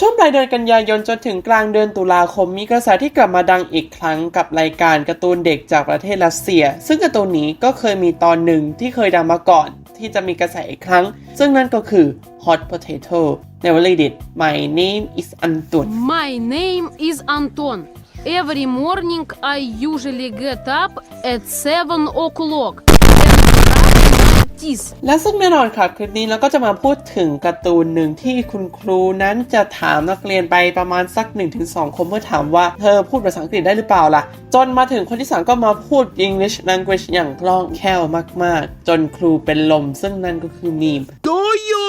ช่วงปลายเดือนกันยายนจนถึงกลางเดือนตุลาคมมีกระแสที่กลับมาดังอีกครั้งกับรายการการ์ตูนเด็กจากประเทศรัสเซีย ซึ่งการ์ตูนนี้ก็เคยมีตอนหนึ่งที่เคยดังมาก่อน ที่จะมีกระแสอีกครั้ง ซึ่งนั่นก็คือ Hot Potato Never Read It My Name is Anton My name is Anton. Every morning I usually get up at 7 o'clock Kiss และซึ่งแน่นอนครับคลิปนี้เราก็จะมาพูดถึงการ์ตูนหนึ่งที่คุณครูนั้นจะถามนักเรียนไปประมาณสัก 1-2 คนเพื่อถามว่าเธอพูดภาษาอังกฤษได้หรือเปล่าล่ะ จนมาถึงคนที่สามก็มาพูด English language อย่างคล่องแคล่วมาก ๆ จนครูเป็นลมซึ่งนั่นก็คือมีม Do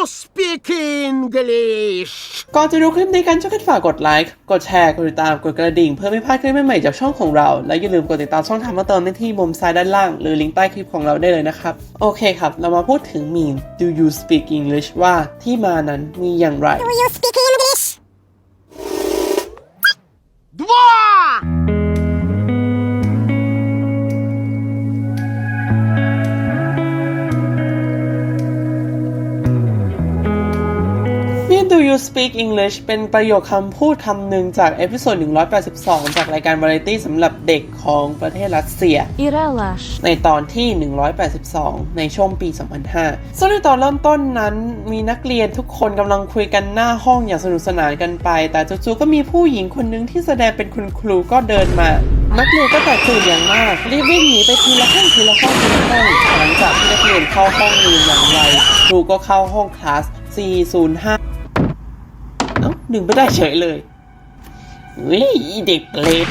speak English? ก่อนจะดูคลิปนี้กันช่วยกันฝากกดไลค์ กดแชร์ กดติดตาม กดกระดิ่ง เพื่อไม่พลาดคลิปใหม่ๆจากช่องของเรา และอย่าลืมกดติดตามช่องทางมาเติมได้ที่มุมซ้ายด้านล่าง หรือลิงก์ใต้คลิปของเราได้เลยนะครับ โอเคครับ เรามาพูดถึงมีม Do you speak English ว่าที่มานั้นมีอย่างไร Do you speak English? Speak English เป็นประโยคคำพูดคำหนึ่งจากเอพิโซด 182 จากรายการวาไรตี้สำหรับเด็กของประเทศรัสเซีย Iralash. ในตอนที่ 182 ในช่วงปี 2005 ซึ่งในตอนเริ่มต้นนั้นมีนักเรียนทุกคนกำลังคุยกันหน้าห้องอย่างสนุกสนานกันไป แต่จู่ๆก็มีผู้หญิงคนหนึ่งที่แสดงเป็นคุณครูก็เดินมา นักเรียนก็แตกตื่นอย่างมากรีบวิ่งหนีไปทีละห้องทีละห้องทีละห้องหลังจากที่นักเรียนเข้าห้องเรียนอย่างไรครูก็เข้าห้องคลาส405เอ้า หนึ่งไม่ได้เฉยเลยวิเด็กเปรต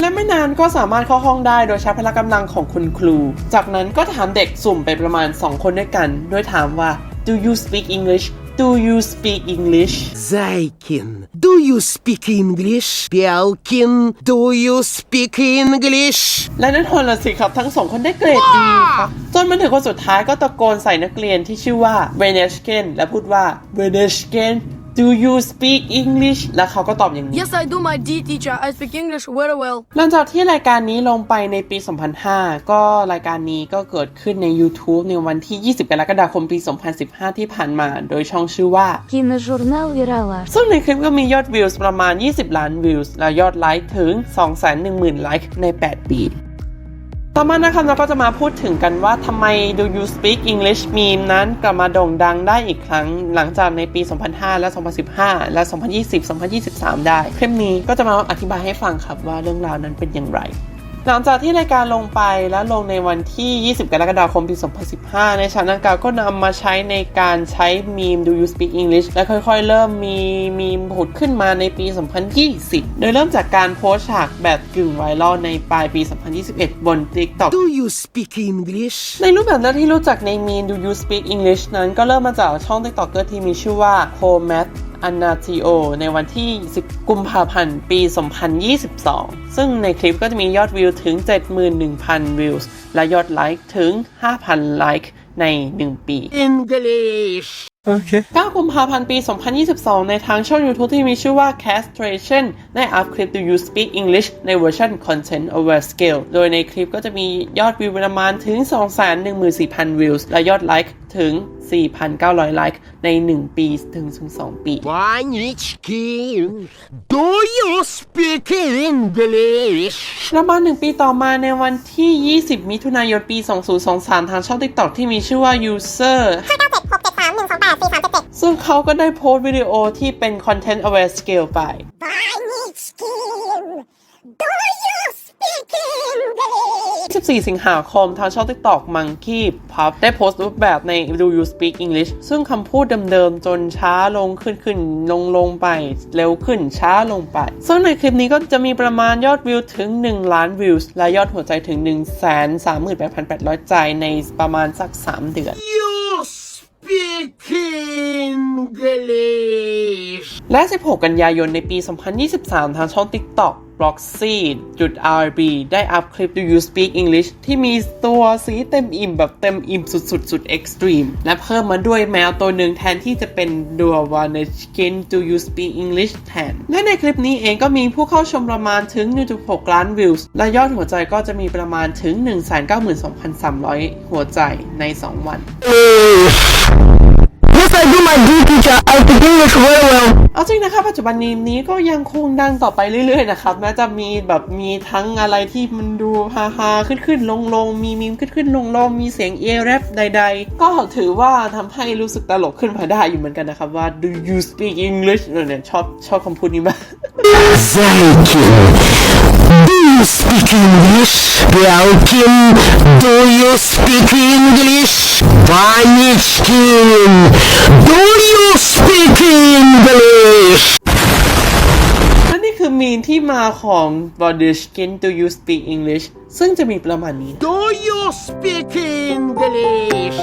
และไม่นานก็สามารถเข้าห้องได้โดยใช้พละกำลังของคุณครู จากนั้นก็ถามเด็กสุ่มไปประมาณ 2 คนด้วยกัน โดยถามว่า Do you speak English Do you speak English Зайкин, do you speak English? Пялкин, do you speak English? และนั่นคนละสิครับ ทั้งสองคนได้เกรดดีครับ จนมาถึงคนสุดท้ายก็ตะโกนใส่นักเรียนที่ชื่อว่าเวเนชเกนและพูดว่าเวเนชเกน Do you speak English และเขาก็ตอบอย่างนี้ Yes, I do, my dear teacher. I speak English very well. หลังจากที่รายการนี้ลงไปในปี 2005 ก็รายการนี้ก็เกิดขึ้นใน YouTube ในวันที่ 20 กรกฎาคมปี 2015 ที่ผ่านมา โดยช่องชื่อว่า Киножурнал Iralash. ซึ่งในคลิปก็มียอดวิวประมาณ 20 ล้านวิวและยอดไลค์ถึง 210,000 ไลค์ใน 8 ปี ต่อมานะครับเราก็จะมาพูดถึงกันว่าทำไม Do You Speak English Meme นั้นกลับมาโด่งดังได้อีกครั้งหลังจากในปี 2005 และ 2015 และ 2020 2023 ได้ คลิปนี้ก็จะมาอธิบายให้ฟังครับว่าเรื่องราวนั้นเป็นอย่างไร หลังจากที่รายการลงไปและลงในวันที่ 20 กรกฎาคม ปี 2015 ในฉากดังกล่าวก็นำมาใช้ในการใช้มีม Do You Speak English และค่อยๆ เริ่มมีมีมผุดขึ้นมาในปี 2020 โดยเริ่มจากการโพสต์ฉากแบบกึ่งไวรัลในปลายปี 2021 บน TikTok Do you speak English? ในรูปแบบแรกที่รู้จักในมีน Do You Speak English นั้นก็เริ่มมาจากช่อง TikToker ที่มีชื่อว่า c o m a t อนาจิโอในวันที่ 10 กุมภาพันธ์ปี 2022 ซึ่งในคลิปก็จะมียอดวิวถึง 71,000 วิวและยอดไลค์ถึง 5,000 ไลค์ใน 1 ปี English. 9อเค 9 กุมภาพันธ์ปี 2022 ในทางช่อง YouTube ที่มีชื่อว่า Castration ได้อัพคลิป Do You Speak English ในเวอร์ชัน Content Over Scale โดยในคลิปก็จะมียอดวิวประมาณถึง 214,000 วิวและยอดไลค์ถึง 4,900 ไลค์ใน 1 ปีถึง2ปี One each game Do you speak English และมา1ปีต่อมาในวันที่ 20 มิถุนายน ปี 2023 ทางช่อง TikTok ที่มีชื่อว่า User 597 673 1278ซึ่งเขาก็ได้โพสต์วิดีโอที่เป็น Content Aware Scale ไป 14 สิงหาคมทางช่อง TikTok Monkey Pop ได้โพสต์รูปแบบใน Do You Speak English ซึ่งคำพูดเดิมๆ จนช้าลงขึ้นขึ้นลงลงไป เร็วขึ้นช้าลงไป ซึ่งในคลิปนี้ก็จะมีประมาณยอดวิวถึง 1 ล้านวิวและยอดหัวใจถึง 138,800 ใจในประมาณสัก 3 เดือน You speak English. และ 16 กันยายนในปี 2023 ทางช่อง TikTok Bloxy จุด RB ได้อัพคลิป Do You Speak English ที่มีตัวสีเต็มอิ่มแบบเต็มอิ่มสุดๆ สุด Extreme และเพิ่มมาด้วยแมวตัวหนึ่งแทนที่จะเป็นดัว w a n e c h k i n Do You Speak English แทน และในคลิปนี้เองก็มีผู้เข้าชมประมาณถึง 1.6 ล้านวิวและยอดหัวใจก็จะมีประมาณถึง 192,300 หัวใจใน 2 วัน It very well เอาจริงนะคะปัจจุบันเนมนี้ก็ยังคงดังต่อไปเรื่อยๆนะครับแม้จะมีแบบมีทั้งอะไรที่มันดูฮาฮาขึ้นๆลงๆมีมีมขึ้นๆลงๆมีเสียงเอแรปใด ๆ ก็ถือว่าทำให้รู้สึกตลกขึ้นมาได้อยู่เหมือนกันนะครับว่า do you speak English เนี่ยชอบชอบคำพูดนี้มาก Thank you Do you speak English เดี๋ยวกิน Do you speak English วานิชกิน Do you speak English? และนี่คือมีนที่มาของ body skin do you speak English ซึ่งจะมีประมาณนี้ Do you speak English?